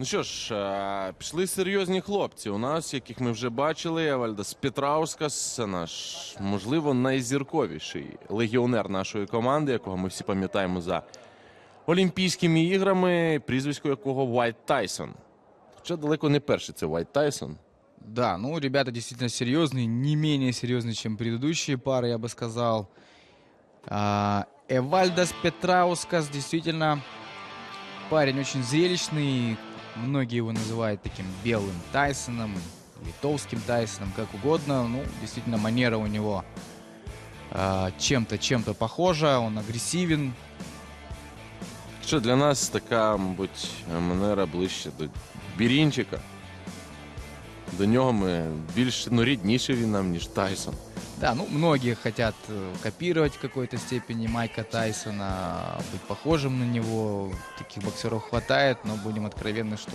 Ну що ж, е, пішли серйозні хлопці. У нас, яких ми вже бачили, Евальдас Петраускас, це наш, можливо, найзірковіший легіонер нашої команди, якого ми всі пам'ятаємо за Олімпійськими іграми, прізвисько якого Вайт Тайсон. Хоча далеко не перший це Вайт Тайсон. Да, ну, ребята действительно серьезные, не менее серьезные, чем предыдущие пары, я бы сказал. А, Эвальдос Петраускас действительно парень очень зрелищный. Многие его называют таким белым Тайсоном, литовским Тайсоном, как угодно. Ну, действительно, манера у него а, чем-то, чем-то похожа. Он агрессивен. Що для нас така, мабуть, манера ближче до Бірінчика. До нього ми більш ну, рідніше він нам, ніж Тайсон. Да, ну, многие хотят э, копировать в какой-то степени Майка Тайсона, быть похожим на него. Таких боксеров хватает, но будем откровенны, что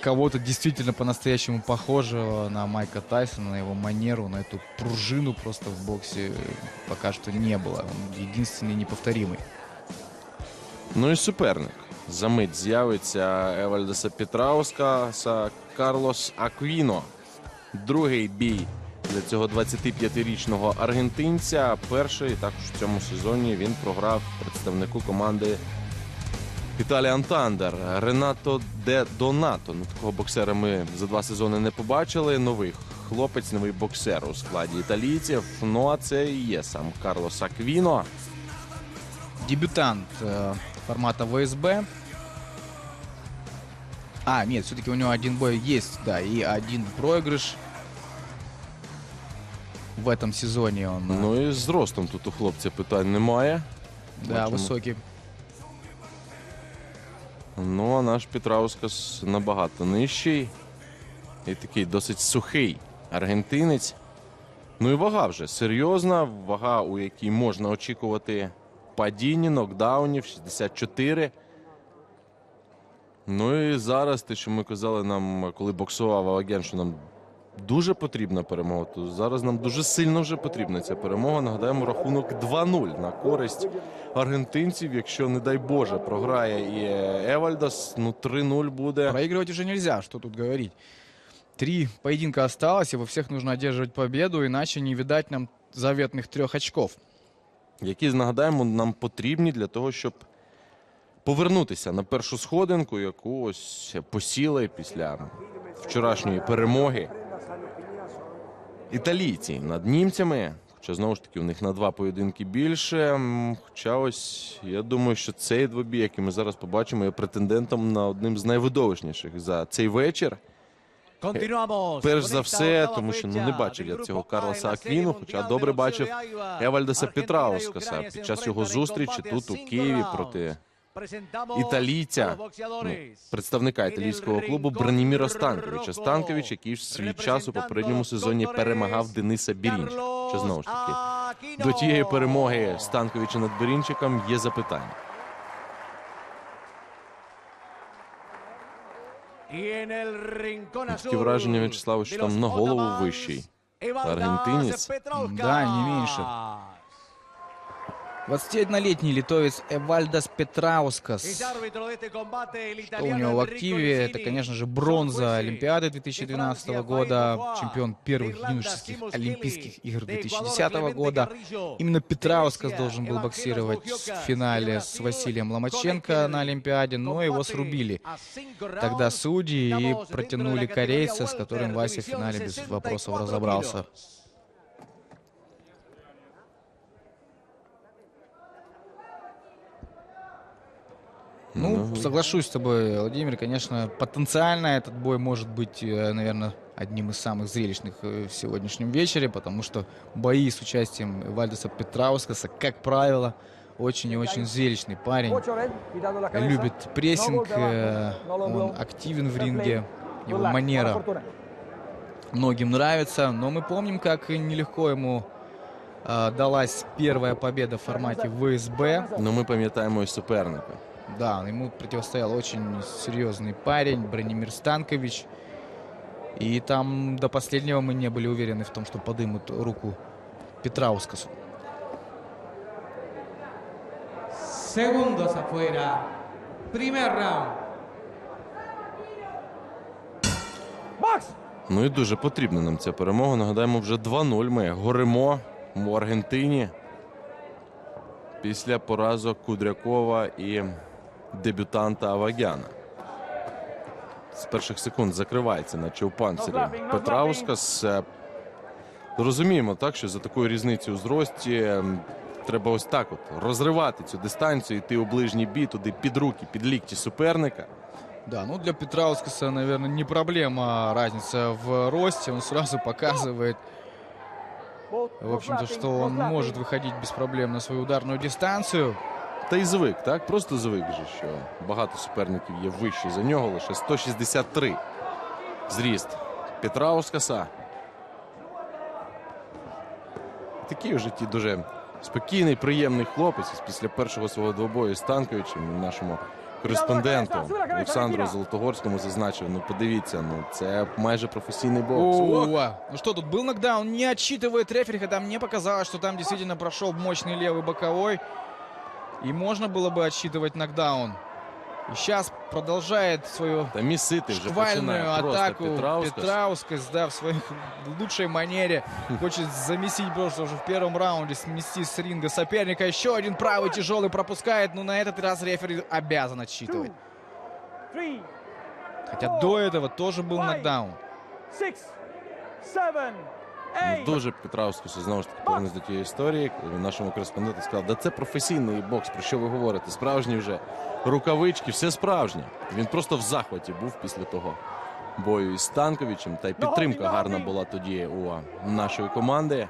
кого-то действительно по-настоящему похожего на Майка Тайсона, на его манеру, на эту пружину просто в боксе пока что не было. Он единственный неповторимый. Ну і суперник. За мить з'явиться Евальдеса Петраускаса Карлос Аквіно. Другий бій для цього 25-річного аргентинця. Перший також в цьому сезоні він програв представнику команди Італіан Тандер Ренато Де Донато. Ну, такого боксера ми за два сезони не побачили. Новий хлопець, новий боксер у складі італійців. Ну а це і є сам Карлос Аквіно. Дебютант э, формата ВСБ. А, нет, все-таки у него один бой есть, да, и один проигрыш В этом сезоне он э, Ну і з ростом тут у хлопця питань немає. да, бачимо. высокий. Ну, а наш Петраускас набагато нижчий. І такий досить сухий аргентинець. Ну і вага вже серйозна. Вага, у якій можна очікувати падіння, нокдаунів 64. Ну і зараз те, що ми казали нам, коли боксував Алаген, що нам дуже потрібна перемога, то зараз нам дуже сильно вже потрібна ця перемога. Нагадаємо, рахунок 2-0 на користь аргентинців. Якщо, не дай Боже, програє і Евальдос, ну 3-0 буде. Проигрывать уже нельзя, что тут говорить. Три поединка осталось, и во всех нужно одерживать победу, иначе не видать нам заветных трех очков. які нагадаємо нам потрібні для того, щоб повернутися на першу сходинку, яку ось посіли після вчорашньої перемоги італійці над німцями. Хоча знову ж таки у них на два поєдинки більше. Хоча ось я думаю, що цей двобій, який ми зараз побачимо, є претендентом на одним з найвидовищніших за цей вечір. Перш за все, тому що ну не бачив я цього Карлоса Аквіну, хоча добре бачив Евальдеса Петраускаса під час його зустрічі тут у Києві проти італійця, ну, представника італійського клубу Браніміра Станковича. Станкович, який в свій час у попередньому сезоні перемагав Дениса Бірінчика. Що знову ж таки до тієї перемоги Станковича над Бірінчиком є запитання. Таке враження, В'ячеславе, що там на голову вищий. Аргентинець. Да, не меньше. 21-летний литовец Эвальдос Петраускас. Что у него в активе? Это, конечно же, бронза Олимпиады 2012 года, чемпион первых юношеских Олимпийских игр 2010 года. Именно Петраускас должен был боксировать в финале с Василием Ломаченко на Олимпиаде, но его срубили. Тогда судьи и протянули корейца, с которым Вася в финале без вопросов разобрался. Ну, соглашусь с тобой, Владимир, конечно, потенциально этот бой может быть, наверное, одним из самых зрелищных э, в сегодняшнем вечере, потому что бои с участием Вальдеса Петраускаса, как правило, очень и очень зрелищный парень. Любит прессинг, э, он активен в ринге, его манера многим нравится, но мы помним, как нелегко ему э, далась первая победа в формате ВСБ. Ну ми пам'ятаємо і суперника. Да, ему противостоял очень серьезный парень, Бронемир Станкович. И там до последнего мы не были уверены в том, что подымут руку Петраускасу. Segundos afuera. Primer round. Ну і дуже потрібна нам ця перемога. Нагадаємо, вже 2-0. Ми горимо в Аргентині після поразок Кудрякова і дебютанта Авагяна. З перших секунд закривається, наче у панцирі Петраускас. Е, Розуміємо, так, що за такою різницею у зрості м, треба ось так от розривати цю дистанцію, йти у ближній бій, туди під руки, під лікті суперника. Да, ну для Петраускаса, наверное, не проблема разница в росте. Он сразу показывает, в общем-то, что он может выходить без проблем на свою ударную дистанцию. Та й звик, так? Просто звик же, що багато суперників є вищі за нього, лише 163 зріст Петраускаса. Такий у житті дуже спокійний, приємний хлопець. Ось Після першого свого двобою з Танковичем нашому кореспонденту Олександру Золотогорському зазначив: ну подивіться, ну це майже професійний бокс. Ох! О, ну что, тут был нокдаун, не отчитывает рефери, хотя мне показалось, что там действительно прошел мощный левый боковой. И можно было бы отсчитывать нокдаун. И сейчас продолжает свою вже шквальную атаку Петраускас. Петраускас, да, в своей лучшей манере. Хочет замесить просто уже в первом раунде, смести с ринга соперника. Еще один правый тяжелый пропускает, но на этот раз рефери обязан отсчитывать. Хотя до этого тоже был нокдаун. Ну, Дуже Петраускасу знову ж таки повернусь до тієї історії, коли він нашому кореспонденту сказав, да це професійний бокс, про що ви говорите? Справжні вже рукавички, все справжнє. Він просто в захваті був після того бою із Станковичем. Та й підтримка гарна була тоді у а, нашої команди.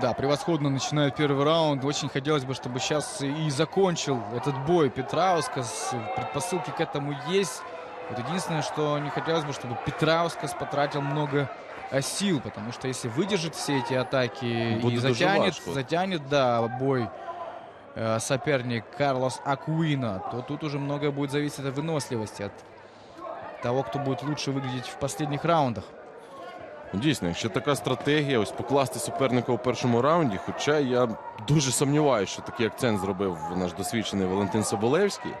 Да, превосходно начинает первый раунд. Очень хотелось бы, чтобы сейчас и закончил этот бой Петраускас. Предпосылки к этому есть. Вот единственное, что не хотелось бы, чтобы Петраускас потратил много э, сил, потому что если выдержит все эти атаки Будет и дуже затянет, важко. затянет, да, бой э, соперник Карлос Акуина, то тут уже многое будет зависеть от выносливости, от того, кто будет лучше выглядеть в последних раундах. Ну, Дійсно, якщо така стратегія, ось покласти суперника у першому раунді, хоча я дуже сумніваюся, що такий акцент зробив наш досвідчений Валентин Соболевський.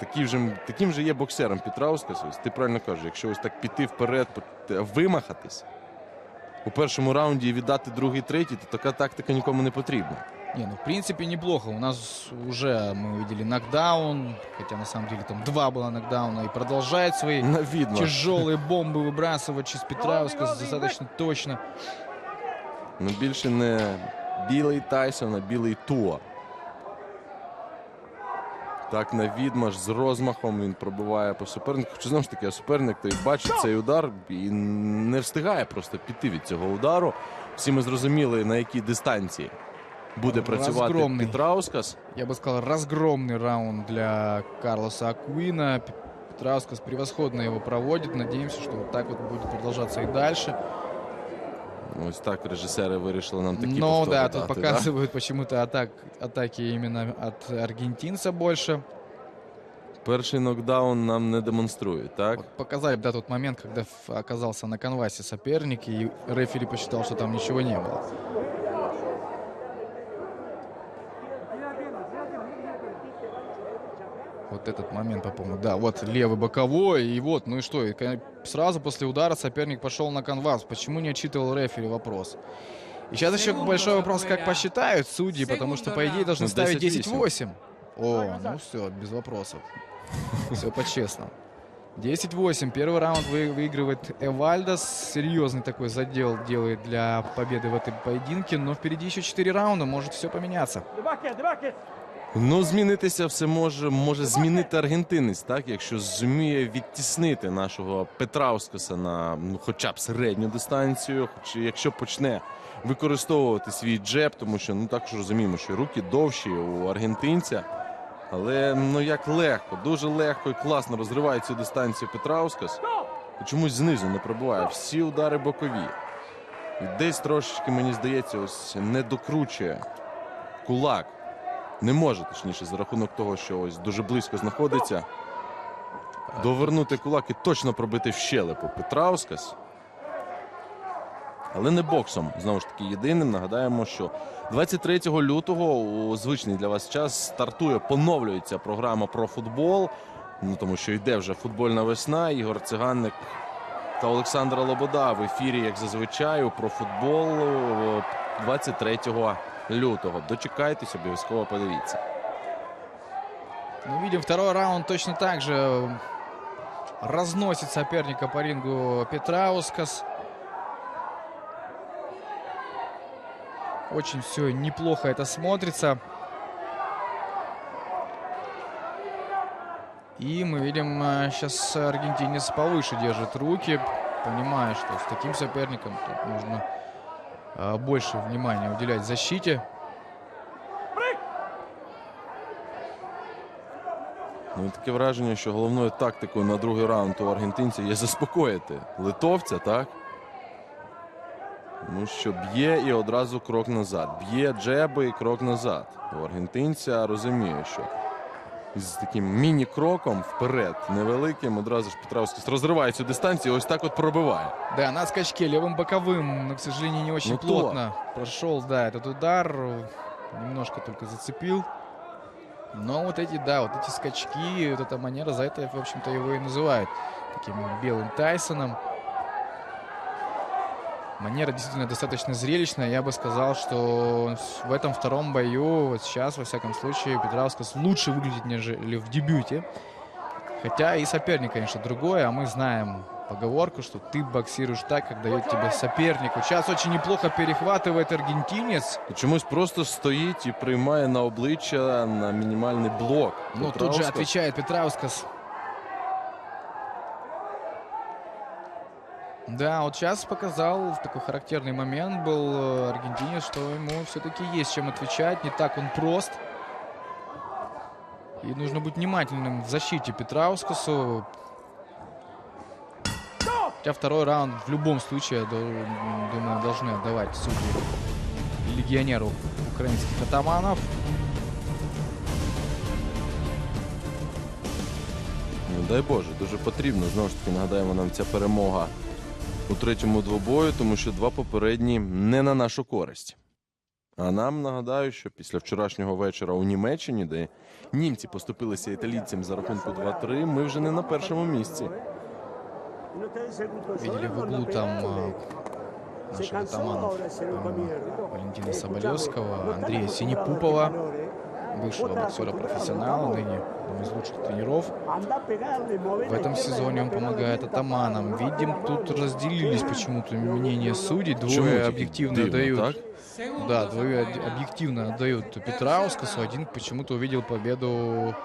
Такий вже, таким же є боксером Петраускас. Ось ти правильно кажеш, якщо ось так піти вперед, пот- вимахатись у першому раунді і віддати другий, третій, то така тактика нікому не потрібна. Не, ну в принципе неплохо. У нас уже мы увидели нокдаун, хотя на самом деле там два было нокдауна, и продолжает свои На відно. тяжелые бомбы выбрасывать через Петраускас достаточно точно. Ну більше не білий Тайсон, а білий Туа. Так, на відмаш з розмахом він пробиває по супернику. Хоча знову ж таки, суперник той бачить цей удар і не встигає просто піти від цього удару. Всі ми зрозуміли, на якій дистанції буде працювати Розгромний. Петраускас. Я бы сказал, разгромный раунд для Карлоса Акуина. Петраускас превосходно его проводит. Надеемся, что вот так вот будет продолжаться и дальше. Ось так режисери вирішили нам Но повтори да, тут дати, показывают почему-то атак, атаки именно от аргентинца больше. Перший нокдаун нам не демонструють, так? Вот показали, да, тот момент, когда оказался на конвасе соперник, и рефери посчитал, что там ничего не было. Вот этот момент, по-моему, да, вот левый боковой, и вот, ну и что, и сразу после удара соперник пошел на канвас. Почему не отчитывал рефери вопрос? И сейчас еще большой вопрос, как посчитают судьи, потому что, по идее, должны Ну, ставить 10-8. 10-8. О, ну все, без вопросов. Все по-честному. 10-8. Первый раунд вы- выигрывает Эвальдос. Серьезный такой задел делает для победы в этой поединке. Но впереди еще 4 раунда. Может все поменяться. Ну, змінитися все може, може змінити аргентинець, так? Якщо зуміє відтіснити нашого Петраускаса на ну, хоча б середню дистанцію, хоч якщо почне використовувати свій джеб, тому що ну також розуміємо, що руки довші у аргентинця. Але ну як легко, дуже легко і класно розриває цю дистанцію Петраускас. І чомусь знизу не пробиває. Всі удари бокові. І десь трошечки, мені здається, ось не докручує кулак. Не може, точніше, за рахунок того, що ось дуже близько знаходиться. Довернути кулак і точно пробити в щелепу Петраускас. Але не боксом. Знову ж таки, єдиним. Нагадаємо, що 23 лютого у звичний для вас час стартує, поновлюється програма про футбол. Ну тому що йде вже футбольна весна. Ігор Циганник та Олександр Лобода в ефірі, як зазвичай, про футбол 23 лютого. Дочекайтесь, обов'язково подивіться. Ну, видим, второй раунд точно так же разносит соперника по рингу Петраускас. Очень все неплохо это смотрится. И мы видим, сейчас аргентинец повыше держит руки, понимая, что с таким соперником тут нужно больше внимания уделять защите. Ну, таке враження, що головною тактикою на другий раунд у аргентинців є заспокоїти литовця, так? Тому що б'є і одразу крок назад. Б'є джеби і крок назад. У аргентинця розуміє, що з таким міні-кроком вперед, невеликим, одразу ж Петраускас розриває цю дистанцію, ось так от пробиває. Да, на скачке левым боковым, но, к сожалению, не очень Ну, то. плотно прошел, да, этот удар. Немножко только зацепил. Но вот эти, да, вот эти скачки, вот эта манера, за это, в общем-то, его и называют таким белым Тайсоном. Манера действительно достаточно зрелищная. Я бы сказал, что в этом втором бою, вот сейчас, во всяком случае, Петраускас лучше выглядит, нежели в дебюте. Хотя и соперник, конечно, другой, а мы знаем поговорку, что ты боксируешь так, как дает тебе соперник. Вот сейчас очень неплохо перехватывает аргентинец. І чомусь просто стоїть і приймає на обличчя на мінімальний блок. Ну, тут же Петраускас. отвечает Петраускас. Да, вот сейчас показал такой характерный момент был э, аргентинец, что ему все-таки есть чем отвечать. Не так он прост. И нужно быть внимательным в защите Петраускасу. Хотя второй раунд в любом случае, думаю, должны отдавать судьи легионеру украинских атаманов. Ну, дай Боже, дуже потрібно. Знову ж таки, нагадаємо нам ця перемога у третьому двобою, тому що два попередні не на нашу користь. А нам нагадаю, що після вчорашнього вечора у Німеччині, де німці поступилися італійцям за рахунку 2-3, ми вже не на першому місці. Видели там наших атаманов Валентина Соболевского, Андрея Синепупова, бывшего боксера-профессионала, ныне одного из лучших тренеров. В этом сезоне он помогает атаманам. Видим, тут разделились почему-то мнения судей. Двое объективно дают. так? Да, двое об- объективно отдают Петраускасу. Один почему-то увидел победу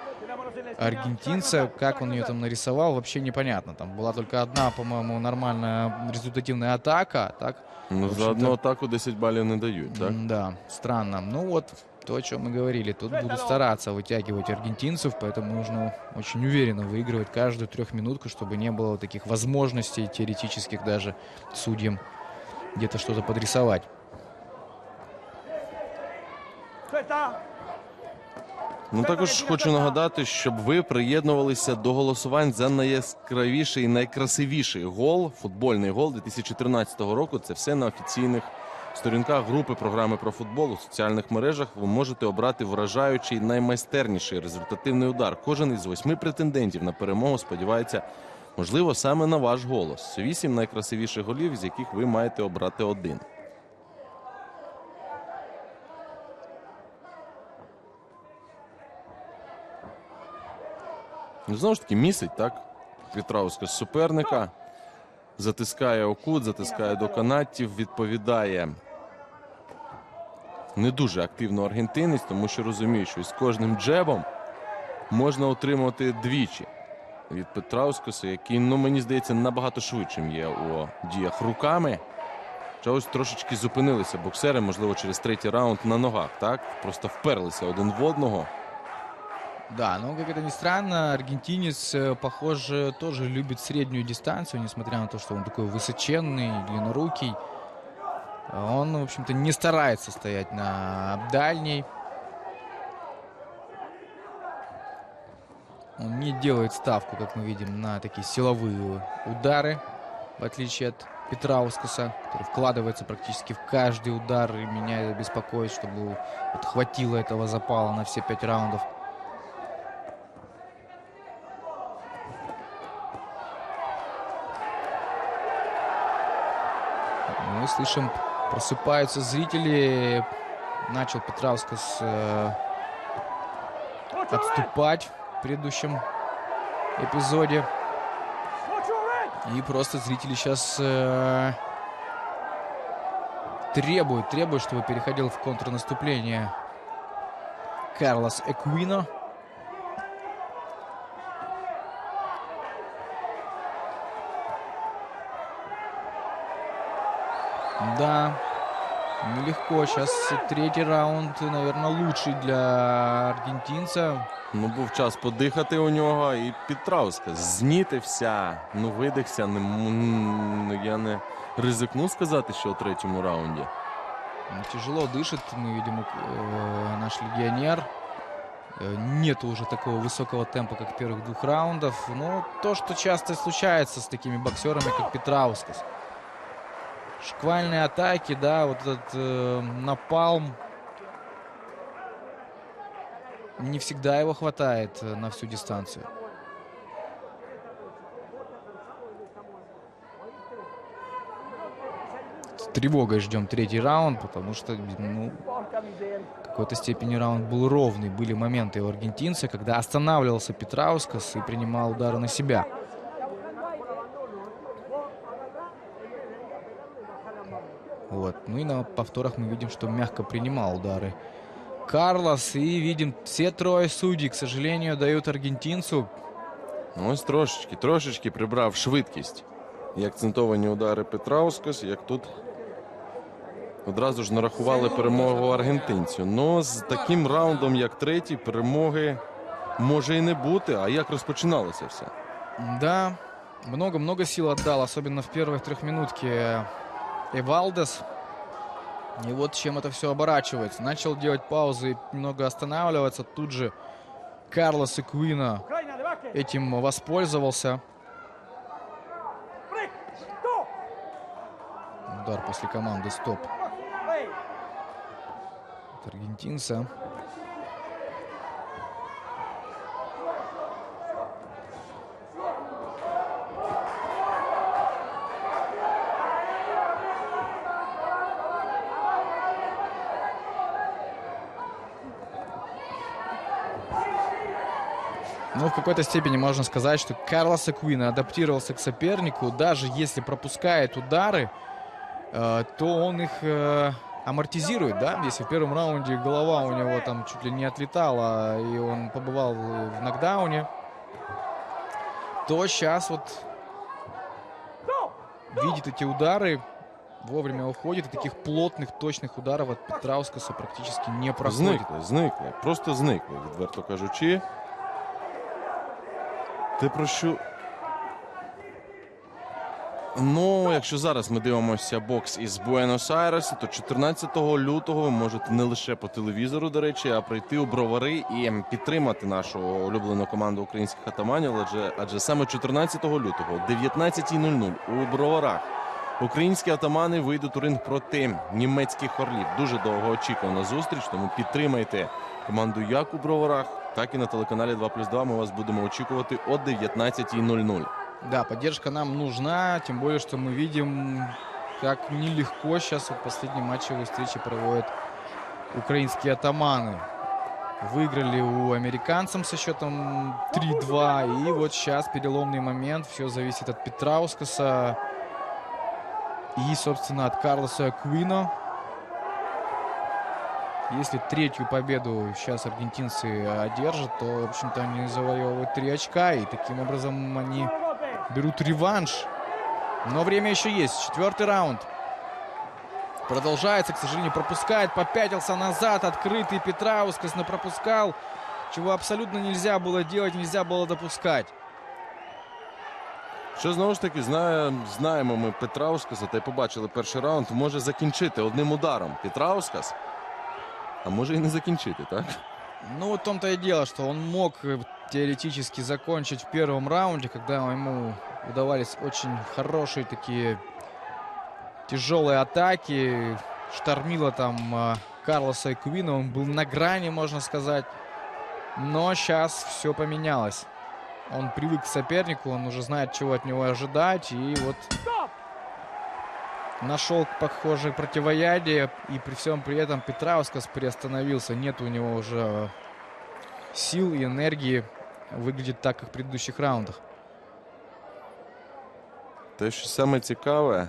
аргентинца. Как он ее там нарисовал, вообще непонятно. Там была только одна, по-моему, нормальная результативная атака. Так, Ну, за одну атаку 10 балів не дають, так? Да, странно. Ну вот, то, о чем мы говорили. Тут будут стараться вытягивать аргентинцев, поэтому нужно очень уверенно выигрывать каждую трехминутку, чтобы не было таких возможностей теоретических даже судьям где-то что-то подрисовать. Ну також хочу нагадати, щоб ви приєднувалися до голосувань за найяскравіший і найкрасивіший гол, футбольний гол 2013 року. Це все на офіційних Сторінках групи програми про футбол у соціальних мережах. Ви можете обрати вражаючий наймайстерніший результативний удар. Кожен із восьми претендентів на перемогу сподівається, можливо, саме на ваш голос. Вісім найкрасивіших голів, з яких ви маєте обрати один. Ну, знову ж таки, місить, так? Петраускас суперника. Затискає окут, затискає до канатів, відповідає не дуже активно аргентинець, тому що розуміє, що з кожним джебом можна отримати двічі від Петраускаса, який, ну мені здається, набагато швидшим є у діях руками. Хоча ось трошечки зупинилися боксери, можливо, через третій раунд на ногах, так? Просто вперлися один в одного. Да, но как это ни странно, аргентинец, э, похоже, тоже любит среднюю дистанцию, несмотря на то, что он такой высоченный, длиннорукий. Он, в общем-то, не старается стоять на дальней. Он не делает ставку, как мы видим, на такие силовые удары, в отличие от Петраускаса, который вкладывается практически в каждый удар, и меня это беспокоит, чтобы вот хватило этого запала на все пять раундов. Мы слышим просыпаются зрители. Начал Петраускас э, отступать в предыдущем эпизоде. И просто зрители сейчас э, требуют, требуют, чтобы переходил в контрнаступление Карлос Эквино. Да, нелегко. Сейчас третий раунд, наверное, лучший для аргентинца. Ну, був час подихати у нього, і Петрауска знітився, ну видихся. Не, м, ну, я не ризикну сказати, що у третьому раунді. Ну, Тяжело дышит, мы видим, э, наш легионер. Э, Нету уже такого высокого темпа, как первых двух раундов. Но то, что часто случается с такими боксерами, как Петраускас. Шквальные атаки, да, вот этот э, напалм. Не всегда его хватает э, на всю дистанцию. С тревогой ждем третий раунд, потому что, ну, в какой-то степени раунд был ровный. Были моменты у аргентинца, когда останавливался Петраускас и принимал удары на себя. Вот. Ну и на повторах мы видим, что мягко принимал удары Карлос. И видим, все трое судей, к сожалению, дают аргентинцу. Ну, Ось трошечки, трошечки прибрав швидкість. І акцентовані удари Петраускас, як тут одразу ж нарахували перемогу аргентинцю. Ну, з таким раундом, як третій, перемоги може і не бути. А як розпочиналося все? Да, много-много сил отдал, особенно в первой трехминутке Эвалдес. И вот чем это все оборачивается. Начал делать паузы и немного останавливаться. Тут же Карлос Эквино этим воспользовался. Удар после команды «Стоп» от аргентинца. Какой-то степени можно сказать, что Карлос Аквина адаптировался к сопернику. Даже если пропускает удары, э, то он их э, амортизирует, да? Если в первом раунде голова у него там чуть ли не отлетала, и он побывал в нокдауне, то сейчас вот видит эти удары, вовремя уходит, и таких плотных, точных ударов от Петраускаса практически не проходит. Зникли, зникли, просто зникли, відверто кажучи. Ти про що? Ну, якщо зараз ми дивимося бокс із Буенос-Айреса, то 14 лютого ви можете не лише по телевізору, до речі, а прийти у бровари і підтримати нашу улюблену команду українських атаманів. Адже, адже саме 14 лютого, о 19.00 у броварах. Українські атамани вийдуть у ринг проти німецьких орлів. Дуже довго очікувана зустріч, тому підтримайте команду як у броварах, так і на телеканалі 2 плюс 2. Ми вас будемо очікувати о 19.00. Да, поддержка нам нужна, тем более, что мы видим, как нелегко сейчас вот последние матчевые встречи проводят украинские атаманы. Выиграли у американцев со счетом 3-2. И вот сейчас переломный момент. Все зависит от Петраускаса и, собственно, от Карлоса Аквино. Если третью победу сейчас аргентинцы одержат, то, в общем-то, они завоевывают три очка. И таким образом они берут реванш. Но время еще есть. Четвертый раунд. Продолжается, к сожалению, пропускает. Попятился назад. Открытый Петраускас, но пропускал. Чего абсолютно нельзя было делать, нельзя было допускать. Що знову ж таки знає, знаємо ми Петраускаса, та й побачили перший раунд, може закінчити одним ударом Петраускас, а може і не закінчити, так? Ну, вот в том-то и дело, что он мог э, теоретически закончить в первом раунде, когда ему удавались очень хорошие такие тяжелые атаки. Штормило там э, Карлоса Эквина, он был на грани, можно сказать. Но сейчас все поменялось. Он привык к сопернику, он уже знает, чего от него ожидать. И вот нашел, похоже, противоядие. И при всем при этом Петраускас приостановился. Нет у него уже сил и энергии выглядит так, как в предыдущих раундах. Те, що саме цікаве,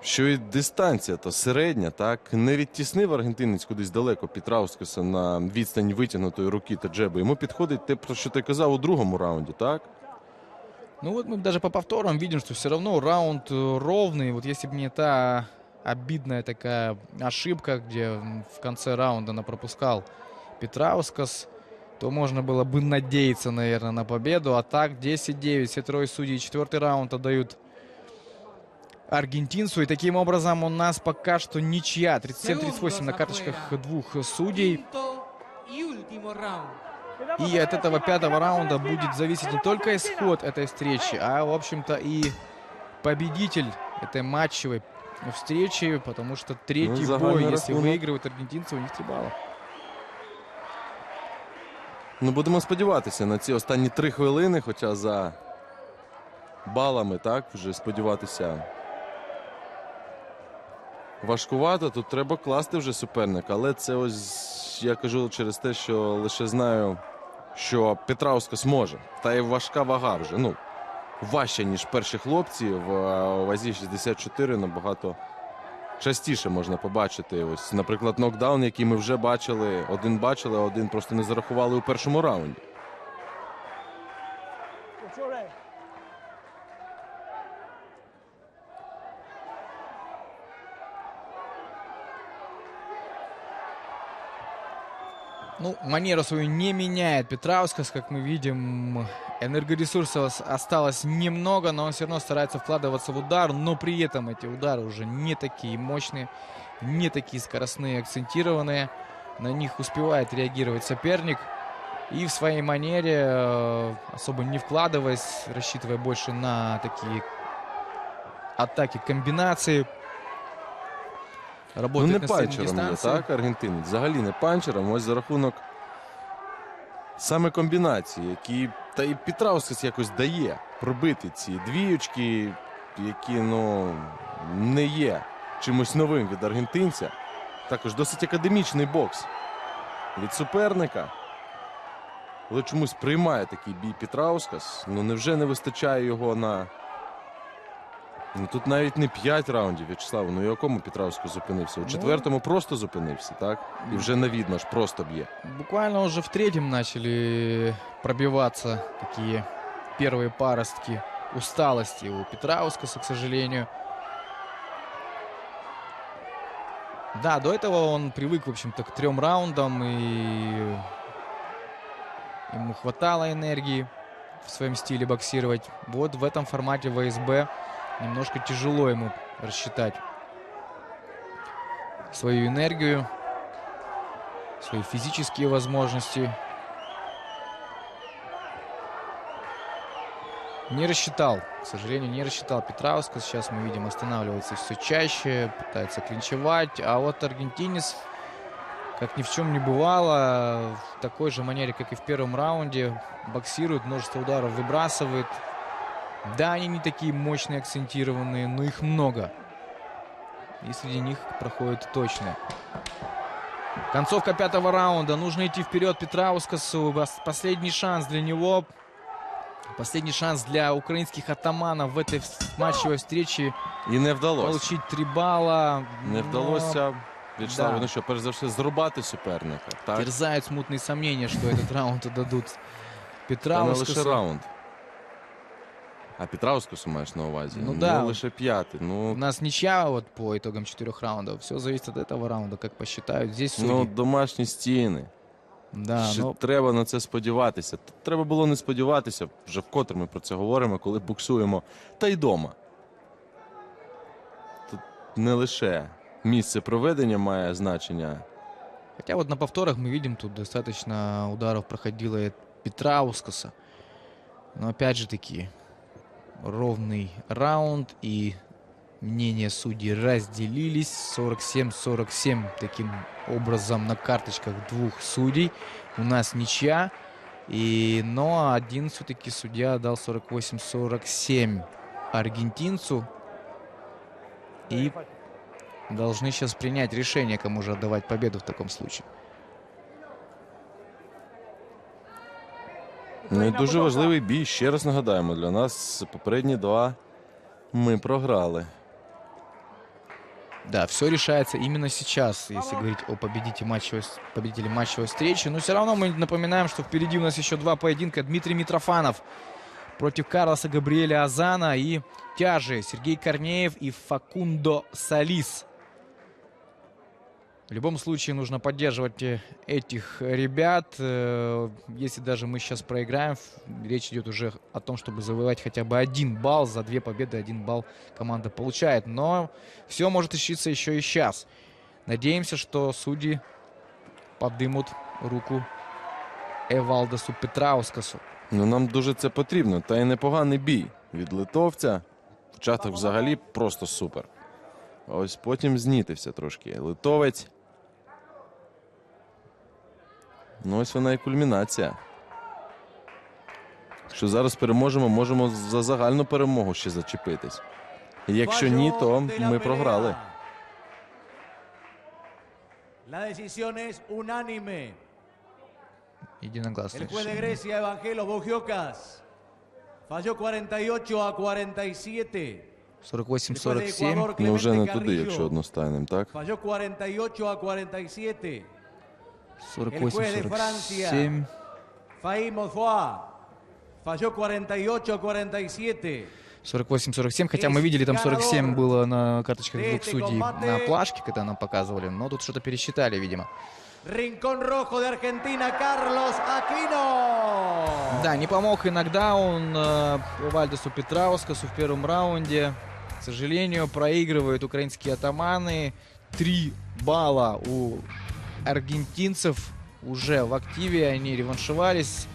що і дистанція то середня, так не відтіснив аргентинець кудись далеко Пітраускаса на відстань витягнутої руки та джеби. Йому підходить те, про що ти казав у другому раунді, так? Ну вот мы даже по повторам видим, что все равно раунд э, ровный. Вот если бы не та обидная такая ошибка, где в конце раунда она пропускал Петраускас, то можно было бы надеяться, наверное, на победу. А так 10-9, все трое судей. Четвертый раунд отдают аргентинцу. И таким образом у нас пока что ничья. 37-38 на карточках двух судей. Y último round. И от этого пятого раунда будет зависеть не только исход этой встречи, а, в общем-то, и победитель этой матчевой встречи, потому что третий загальный бой, если рахунок. выигрывают аргентинцы, у них три балла. Ну, будемо сподіватися на ці останні три хвилини, хоча за балами, так, вже сподіватися. Важкувато, тут треба класти вже суперника, але це ось я кажу через те, що лише знаю, що Петраускас може. Та й важка вага вже. Ну, важча, ніж перші хлопці. В е, вазі 64 набагато частіше можна побачити. Ось, наприклад, нокдаун, який ми вже бачили. Один бачили, а один просто не зарахували у першому раунді. Ну, манеру свою не меняет Петраускас, как мы видим. Энергоресурсов ос- осталось немного, но он все равно старается вкладываться в удар, но при этом эти удары уже не такие мощные, не такие скоростные, акцентированные. На них успевает реагировать соперник. И в своей манере, э, особо не вкладываясь, рассчитывая больше на такие атаки, комбинации. Ну, не панчером є, так, аргентинець. Взагалі не панчером. Ось за рахунок саме комбінації, які та і Пітраускас якось дає пробити ці двіючки, які ну, не є чимось новим від аргентинця. Також досить академічний бокс від суперника. Але чомусь приймає такий бій Пітраускас. Ну невже не вистачає його на. Ну тут навіть не 5 раундів, В'ячеслав. Ну і якому Петрауску зупинився? У Ну. четвертому просто зупинився, так? І вже не видно ж, просто б'є. Буквально уже в третьем начали пробиваться такие первые паростки усталости у Петраускаса, к сожалению. Да, до этого он привык, в общем-то, к трем раундам, и ему хватало энергии в своем стиле боксировать. Вот в этом формате ВСБ немножко тяжело ему рассчитать свою энергию свои физические возможности. Не рассчитал, к сожалению, не рассчитал Петрауска. Сейчас мы видим, останавливается все чаще, пытается клинчевать. А вот аргентинец, как ни в чем не бывало, в такой же манере, как и в первом раунде, боксирует, множество ударов выбрасывает. Да, они не такие мощные, акцентированные, но их много. И среди них проходит точно. Концовка пятого раунда. Нужно идти вперед Петраускасу. Пос- Последний шанс для него. Последний шанс для украинских атаманов в этой матчевой встрече І не вдалося. получить три балла. Не Но вдалося. В'ячеслав, да. ну що, перш за все, зрубати суперника. Так? Терзают смутные сомнения, что этот раунд отдадут Та не лише Петраускасу. раунд. А Петраускасу маєш на увазі? Ну да. лише п'ятий. У Ну, нас ничья вот по итогам четырех раундов. Все зависит от этого раунда, как посчитают. Здесь судьи. ну домашні стіни. да, Ще но треба на це сподіватися. Тут треба було не сподіватися, вже вкотре ми про це говоримо, коли буксуємо. Та й дома. Тут не лише місце проведення має значення. Хотя вот на повторах мы видим, тут достаточно ударов проходило и от Петраускаса. Но опять же таки, ровный раунд и мнения судей разделились. 47-47 таким образом на карточках двух судей. У нас ничья. И, но один все-таки судья дал 48-47 аргентинцу. И должны сейчас принять решение, кому же отдавать победу в таком случае. Ну і дуже важливий бій. Ще раз нагадаємо, для нас попередні два ми програли. Да, все решается именно сейчас, если говорить о победителе матчевой, с- победителе матчевой встречи. Но все равно мы напоминаем, что впереди у нас еще два поединка. Дмитрий Митрофанов против Карлоса Габриэля Азана и тяжи Сергей Корнеев и Факундо Салис. В любом случае нужно поддерживать э, этих ребят. Э, Если даже мы сейчас проиграем, ф- речь идет уже о том, чтобы завоевать хотя бы один балл. За две победы один балл команда получает. Но все может исчиться еще и сейчас. Надеемся, что судьи подымут руку Евалдесу Петраускасу. Ну нам дуже це потрібно. Та й непоганий бій від литовця. Початок взагалі просто супер. А ось потім знітився трошки. Литовець. Ну, ось вона і кульмінація. Якщо зараз переможемо, можемо за загальну перемогу ще зачепитись. І Якщо ні, то ми програли. La decisión es unánime. El juez de. Grecia, Evangelos Bogiocas, falló 48 a 47. 48-47. Ну вже не туди, якщо одностайним, так? falló 48 a 47. Juez de 48-47. Fahim Ozoa falló 48 a 47. 48-47, хотя мы видели, там 47 было на карточках двух судей на плашке, когда нам показывали, но тут что-то пересчитали, видимо. Rincón Rojo de Argentina, Carlos Aquino. Да, не помог и нокдаун э, Вальдесу Петраускасу в первом раунде. К сожалению, проигрывают украинские атаманы. Три балла у аргентинцев уже в активе. Они реваншевались.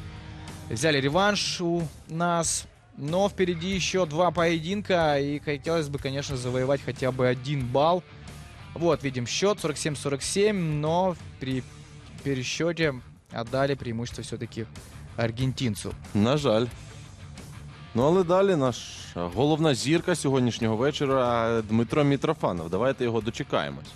Взяли реванш у нас. Но впереди еще два поединка. И хотелось бы, конечно, завоевать хотя бы один балл. Вот, видим счет 47-47. Но при пересчете отдали преимущество все-таки аргентинцу. На жаль. Ну, але далі наш головна зірка сьогоднішнього вечора Дмитро Мітрофанов. Давайте його дочекаємось.